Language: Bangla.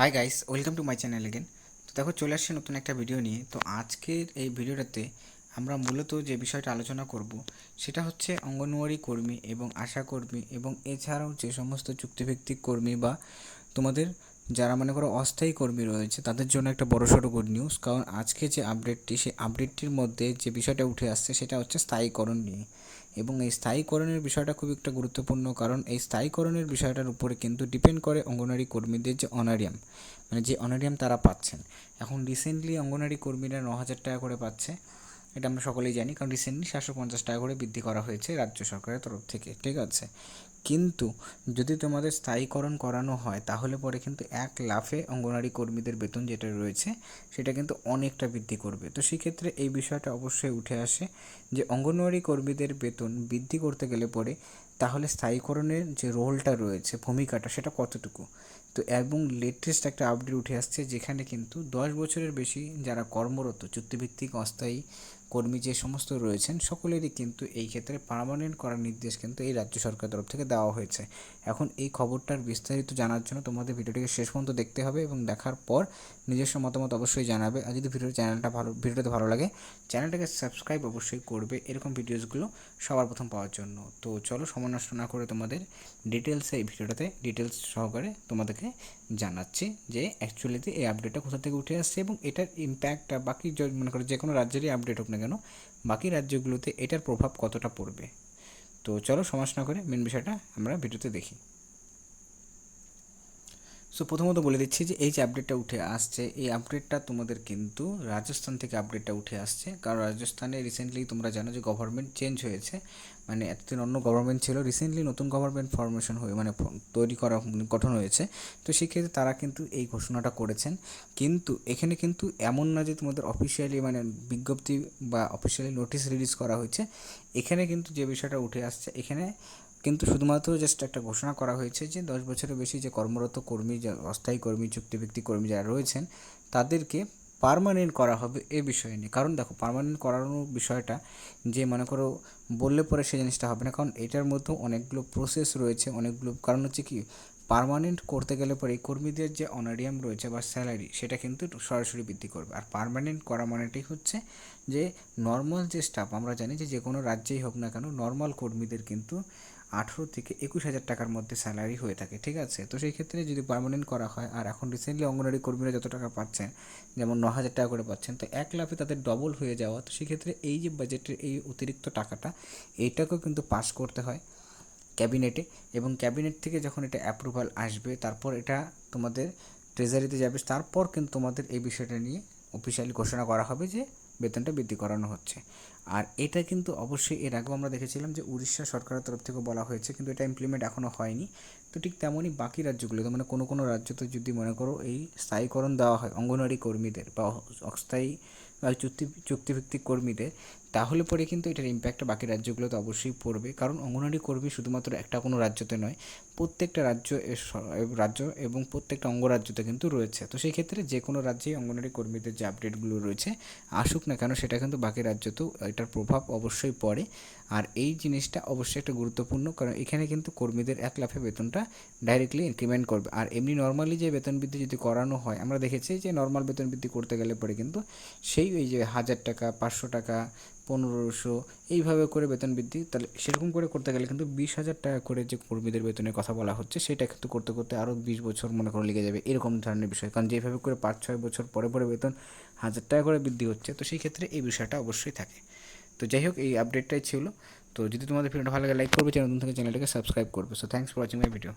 Hi guys welcome to my channel again তো দেখো, চলে আসছে নতুন একটা ভিডিও নিয়ে। তো আজকের এই ভিডিওটাতে আমরা মূলত যে বিষয়টা আলোচনা করব, সেটা হচ্ছে অঙ্গনওয়াড়ি কর্মী এবং আশা কর্মী এবং এছাড়াও যে সমস্ত চুক্তিভিত্তিক কর্মী বা তোমাদের যারা মনে করো অস্থায়ী কর্মী রয়েছে, তাদের জন্য একটা বড়সড় গুড নিউজ কারণ আজকে যে আপডেটটি সেই আপডেটটির মধ্যে যে বিষয়টা উঠে আসছে, সেটা হচ্ছে স্থায়ীকরণ নিয়ে। এবং এই স্থায়ীকরণের বিষয়টা খুব একটা গুরুত্বপূর্ণ, কারণ এই স্থায়ীকরণের বিষয়টার উপরে কিন্তু ডিপেন্ড করে অঙ্গনারী কর্মীদের যে অনারিয়াম মানে যে অনারিয়াম তারা পাচ্ছেন। এখন রিসেন্টলি অঙ্গনারী কর্মীরা ন হাজার টাকা করে পাচ্ছে, এটা আমরা সকলেই জানি, কারণ রিসেন্টলি সাতশো পঞ্চাশ টাকা করে বৃদ্ধি করা হয়েছে রাজ্য সরকারের তরফ থেকে, ঠিক আছে? কিন্তু যদি তোমাদের স্থায়ীকরণ করানো হয়, তাহলে পরে কিন্তু এক লাফে অঙ্গনারী কর্মীদের বেতন যেটা রয়েছে, সেটা কিন্তু অনেকটা বৃদ্ধি করবে। তো সেক্ষেত্রে এই বিষয়টা অবশ্যই উঠে আসে যে, অঙ্গনওয়াড়ি কর্মীদের বেতন বৃদ্ধি করতে গেলে পরে তাহলে স্থায়ীকরণের যে রোলটা রয়েছে, ভূমিকাটা, সেটা কতটুকু? তো এবং লেটেস্ট একটা আপডেট উঠে আসছে, যেখানে কিন্তু দশ বছরের বেশি যারা কর্মরত, চুক্তিভিত্তিক, অস্থায়ী কর্মী যে সমস্ত রয়েছেন, সকলেরই কিন্তু এই ক্ষেত্রে পার্মানেন্ট করার নির্দেশ কিন্তু এই রাজ্য সরকার তরফ থেকে দেওয়া হয়েছে। এখন এই খবরটার বিস্তারিত জানার জন্য তোমাদের ভিডিওটিকে শেষ পর্যন্ত দেখতে হবে এবং দেখার পর নিজস্ব মতামত অবশ্যই জানাবে। আর যদি ভিডিও চ্যানেলটা ভালো ভিডিওটা ভালো লাগে, চ্যানেলটাকে সাবস্ক্রাইব অবশ্যই করবে। এরকম ভিডিওসগুলো সবার প্রথম পাওয়ার জন্য। তো চলো সময় নষ্ট না করে তোমাদের ডিটেলসে এই ভিডিওটাতে ডিটেলস সহকারে তোমাদেরকে জানাচ্ছি যে অ্যাকচুয়ালিতে এই আপডেটটা কোথা থেকে উঠে আসছে এবং এটার ইম্প্যাক্টটা বাকি মনে করো যে কোনো রাজ্যেরই আপডেট হোক না কেন? বাকি রাজ্যগুলোতে এটার প্রভাব কতটা পড়বে? তো চলো সমাজ না করে মেন বিষয়টা আমরা ভিডিওতে দেখি। সো প্রথমত বলে দিচ্ছি যে এই যে আপডেটটা উঠে আসছে, এই আপডেটটা তোমাদের কিন্তু রাজস্থান থেকে আপডেটটা উঠে আসছে। কারণ রাজস্থানে রিসেন্টলি তোমরা জানো যে গভর্নমেন্ট চেঞ্জ হয়েছে। মানে এতদিন অন্য গভর্নমেন্ট ছিল রিসেন্টলি নতুন গভর্নমেন্ট ফরমেশন হয়ে মানে তৈরি করা গঠন হয়েছে। তো সেক্ষেত্রে তারা কিন্তু এই ঘোষণাটা করেছেন। কিন্তু এখানে কিন্তু এমন না যে তোমাদের অফিসিয়ালি মানে বিজ্ঞপ্তি বা অফিসিয়ালি নোটিশ রিলিজ করা হয়েছে। এখানে কিন্তু যে বিষয়টা উঠে আসছে, এখানে কিন্তু শুধুমাত্র জাস্ট একটা ঘোষণা করা হয়েছে যে দশ বছরের বেশি যে কর্মরত কর্মী অস্থায়ী কর্মী, চুক্তিভিত্তিক কর্মী যারা রয়েছেন, তাদেরকে পারমানেন্ট করা হবে এ বিষয়ে নিয়ে। কারণ দেখো পারমানেন্ট করানোর বিষয়টা যে মনে করো বললে পরে সেই জিনিসটা হবে না। কারণ এটার মধ্যেও অনেকগুলো প্রসেস রয়েছে, অনেকগুলো কারণ হচ্ছে কি পারমানেন্ট করতে গেলে পরে কর্মীদের যে অনারিয়াম রয়েছে বা স্যালারি সেটা কিন্তু সরাসরি বৃদ্ধি করবে। আর পারমানেন্ট করা মানেটাই হচ্ছে যে নর্মাল যে স্টাফ আমরা জানি যে যে কোনো রাজ্যেই হোক না কেন নর্মাল কর্মীদের কিন্তু আঠেরো থেকে একুশ হাজার টাকার মধ্যে স্যালারি হয়ে থাকে, ঠিক আছে? তো সেই ক্ষেত্রে যদি পারমানেন্ট করা হয়, আর এখন রিসেন্টলি অঙ্গনওয়াড়ি কর্মীরা যত টাকা পাচ্ছেন, যেমন ন হাজার টাকা করে পাচ্ছেন, তো এক লাফে তাদের ডবল হয়ে যাওয়া, তো সেক্ষেত্রে এই যে বাজেটের এই অতিরিক্ত টাকাটা এইটাকেও কিন্তু পাস করতে হয় ক্যাবিনেটে এবং ক্যাবিনেট থেকে যখন এটা অ্যাপ্রুভাল আসবে, তারপর এটা তোমাদের ট্রেজারিতে যাবে, তারপর কিন্তু তোমাদের এই বিষয়টা নিয়ে অফিসিয়ালি ঘোষণা করা হবে যে বেতনটা বৃদ্ধি করানো হচ্ছে। আর এটা কিন্তু অবশ্যই এর আগেও আমরা দেখেছিলাম যে উড়িষ্যা সরকারের তরফ থেকে বলা হয়েছে, কিন্তু এটা ইমপ্লিমেন্ট এখনও হয়নি। তো ঠিক তেমনই বাকি রাজ্যগুলোতে মানে কোনো কোনো রাজ্যতে যদি মনে করো এই স্থায়ীকরণ দেওয়া হয় অঙ্গনওয়াড়ি কর্মীদের বা অস্থায়ী বা চুক্তি, চুক্তিভিত্তিক কর্মীদের, তাহলে পরে কিন্তু এটার ইম্প্যাক্টটা বাকি রাজ্যগুলোতে অবশ্যই পড়বে। কারণ অঙ্গনওয়াড়ি কর্মী শুধুমাত্র একটা কোনো রাজ্যতে নয়, প্রত্যেকটা রাজ্য রাজ্য এবং প্রত্যেকটা অঙ্গরাজ্যতে কিন্তু রয়েছে। তো সেই ক্ষেত্রে যে কোনো রাজ্যেই অঙ্গনওয়াড়ি কর্মীদের যে আপডেটগুলো রয়েছে, আসুক না কেন সেটা কিন্তু বাকি রাজ্যতেও এটার প্রভাব অবশ্যই পড়ে। আর এই জিনিসটা অবশ্যই একটা গুরুত্বপূর্ণ, কারণ এখানে কিন্তু কর্মীদের এক লাফে বেতনটা ডাইরেক্টলি ইনক্রিমেন্ট করবে। আর এমনি নর্মালি যে বেতন বৃদ্ধি যদি করানো হয়, আমরা দেখেছি যে নর্মাল বেতন বৃদ্ধি করতে গেলে পরে কিন্তু সেই ওই যে হাজার টাকা, পাঁচশো টাকা, পনেরোশো এইভাবে করে বেতন বৃদ্ধি, তাহলে সেরকম করে করতে গেলে কিন্তু বিশ হাজার টাকা করে যে কর্মীদের বেতনের কথা বলা হচ্ছে, সেটা কিন্তু করতে করতে আরও বিশ বছর মনে করে লেগে যাবে, এরকম ধরনের বিষয়। কারণ যেভাবে করে পাঁচ ছয় বছর পরে পরে বেতন হাজার টাকা করে বৃদ্ধি হচ্ছে, তো সেই ক্ষেত্রে এই বিষয়টা অবশ্যই থাকে। তো যাই হোক, এই আপডেটটাই ছিল। তো যদি তোমাদের ভিডিওটা ভালো লাগে লাইক করবে, চ্যানেল থেকে, চ্যানেলটাকে সাবস্ক্রাইব করবে। So thanks for watching my video